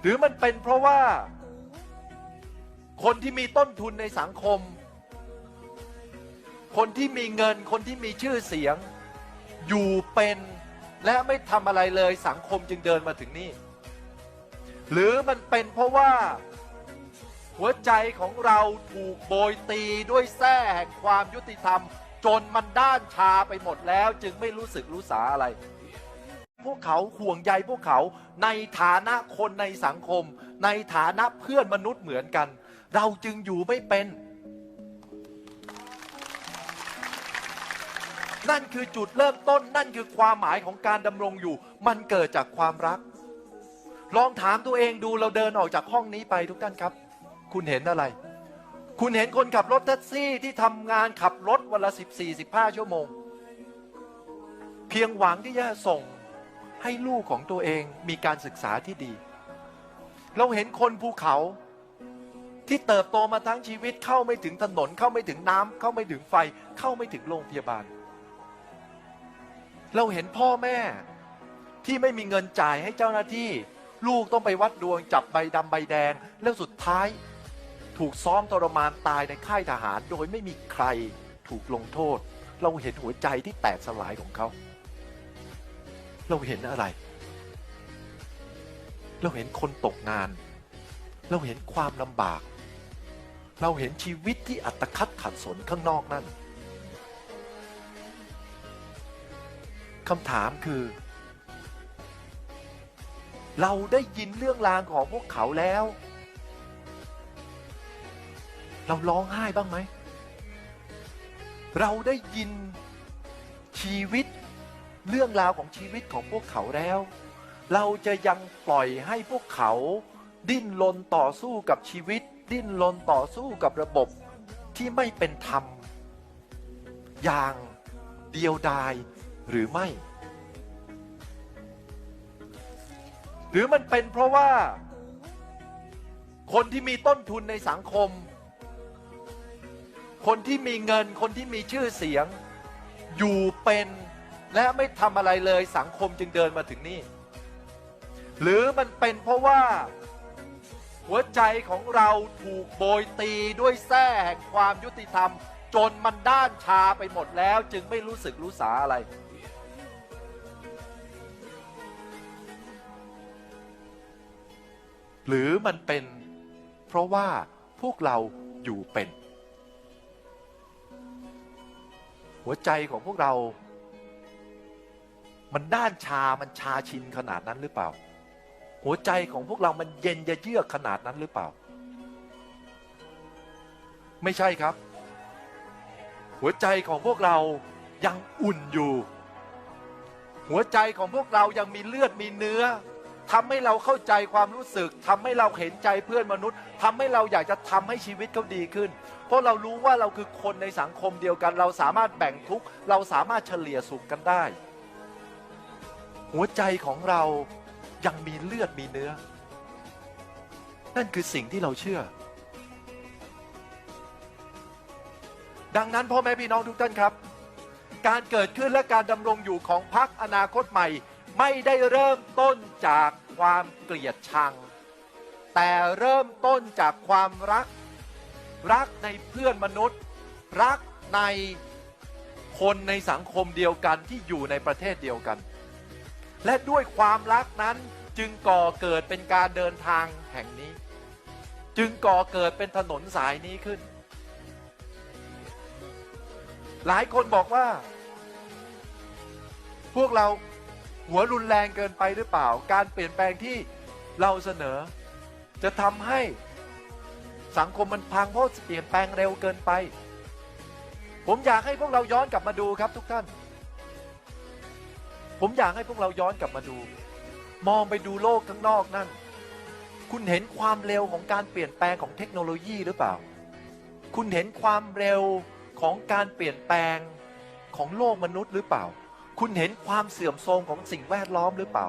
หรือมันเป็นเพราะว่า คนที่มีต้นทุนในสังคม คนที่มีเงินคนที่มีชื่อเสียง อยู่เป็นและไม่ทำอะไรเลยสังคมจึงเดินมาถึงนี่ หรือมันเป็นเพราะว่า หัวใจของเราถูกโบยตีด้วยแส้แห่งความยุติธรรม จนมันด้านชาไปหมดแล้ว จึงไม่รู้สึกรู้สาอะไร วกเขาห่วงใยพวกเขา ในฐานะคนในสังคม ในฐานะเพื่อนมนุษย์เหมือนกัน เราจึงอยู่ไม่เป็น นั่นคือจุดเริ่มต้นนั่นคือความหมายของการดำรงอยู่ มันเกิดจากความรัก ลองถามตัวเองดูเราเดินออกจากห้องนี้ไปทุกท่านครับ คุณเห็นอะไร คุณเห็นคนขับรถแท็กซี่ที่ทำงานขับรถวันละ 14 15 ชั่วโมงเพียงหวังที่จะส่ง ให้ลูกของตัวเองมีการศึกษาที่ดี เราเห็นคนภูเขาที่เติบโตมาทั้งชีวิตเข้าไม่ถึงถนน เข้าไม่ถึงน้ำเข้าไม่ถึงไฟ เข้าไม่ถึงโรงพยาบาล เราเห็นพ่อแม่ที่ไม่มีเงินจ่ายให้เจ้าหน้าที่ ลูกต้องไปวัดดวงจับใบดำใบแดง แล้วสุดท้ายถูกซ้อมทรมานตายในค่ายทหาร โดยไม่มีใครถูกลงโทษ เราเห็นหัวใจที่แตกสลายของเขา เราเห็นอะไร เราเห็นคนตกงาน เราเห็นความลำบาก เราเห็นชีวิตที่อัตคัดขัดสนข้างนอกนั่นคำถามคือ เราได้ยินเรื่องราวของพวกเขาแล้ว เราร้องไห้บ้างไหม เราได้ยินชีวิต เรื่องราวของชีวิตของพวกเขาแล้ว เราจะยังปล่อยให้พวกเขา ดิ้นรนต่อสู้กับชีวิต ดิ้นรนต่อสู้กับระบบที่ไม่เป็นธรรม อย่างเดียวดายหรือไม่ หรือมันเป็นเพราะว่า คนที่มีต้นทุนในสังคม คนที่มีเงินคนที่มีชื่อเสียง อยู่เป็น และไม่ทำอะไรเลยสังคมจึงเดินมาถึงนี่ หรือมันเป็นเพราะว่า หัวใจของเราถูกโบยตีด้วยแส้แห่งความยุติธรรม จนมันด้านชาไปหมดแล้ว จึงไม่รู้สึกรู้สาอะไร หรือมันเป็น เพราะว่าพวกเราอยู่เป็น หัวใจของพวกเรา มันด้านชา มันชาชินขนาดนั้นหรือเปล่า หัวใจของพวกเรามันเย็นจะเยือกขนาดนั้นหรือเปล่า ไม่ใช่ครับ หัวใจของพวกเรายังอุ่นอยู่ หัวใจของพวกเรายังมีเลือดมีเนื้อทำให้เราเข้าใจความรู้สึกทำให้เราเห็นใจเพื่อนมนุษย์ทำให้เราอยากจะทำให้ชีวิตเขาดีขึ้น เพราะเรารู้ว่าเราคือคนในสังคมเดียวกัน เราสามารถแบ่งทุกข์ เราสามารถเฉลี่ยสุขกันได้ หัวใจของเรายังมีเลือดมีเนื้อ นั่นคือสิ่งที่เราเชื่อ ดังนั้นพ่อแม่พี่น้องทุกท่านครับ การเกิดขึ้นและการดำรงอยู่ของพรรคอนาคตใหม่ ไม่ได้เริ่มต้นจากความเกลียดชัง แต่เริ่มต้นจากความรัก รักในเพื่อนมนุษย์ รักในคนในสังคมเดียวกันที่อยู่ในประเทศเดียวกัน และด้วยความรักนั้นจึงก่อเกิดเป็นการเดินทางแห่งนี้ จึงก่อเกิดเป็นถนนสายนี้ขึ้น หลายคนบอกว่า พวกเราหัวรุนแรงเกินไปหรือเปล่า การเปลี่ยนแปลงที่เราเสนอ จะทำให้สังคมมันพังเพราะเปลี่ยนแปลงเร็วเกินไป ผมอยากให้พวกเราย้อนกลับมาดูครับทุกท่าน ผมอยากให้พวกเราย้อนกลับมาดู มองไปดูโลกข้างนอกนั่น คุณเห็นความเร็วของการเปลี่ยนแปลงของเทคโนโลยีหรือเปล่า คุณเห็นความเร็วของการเปลี่ยนแปลงของโลกมนุษย์หรือเปล่า คุณเห็นความเสื่อมโทรมของสิ่งแวดล้อมหรือเปล่า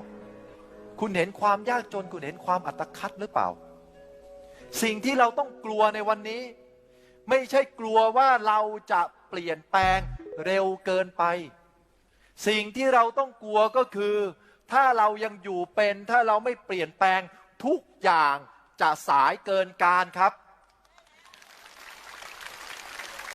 คุณเห็นความยากจนคุณเห็นความอัตคัดหรือเปล่า สิ่งที่เราต้องกลัวในวันนี้ ไม่ใช่กลัวว่าเราจะเปลี่ยนแปลงเร็วเกินไป สิ่งที่เราต้องกลัวก็คือ ถ้าเรายังอยู่เป็น ถ้าเราไม่เปลี่ยนแปลงทุกอย่างจะสายเกินการครับ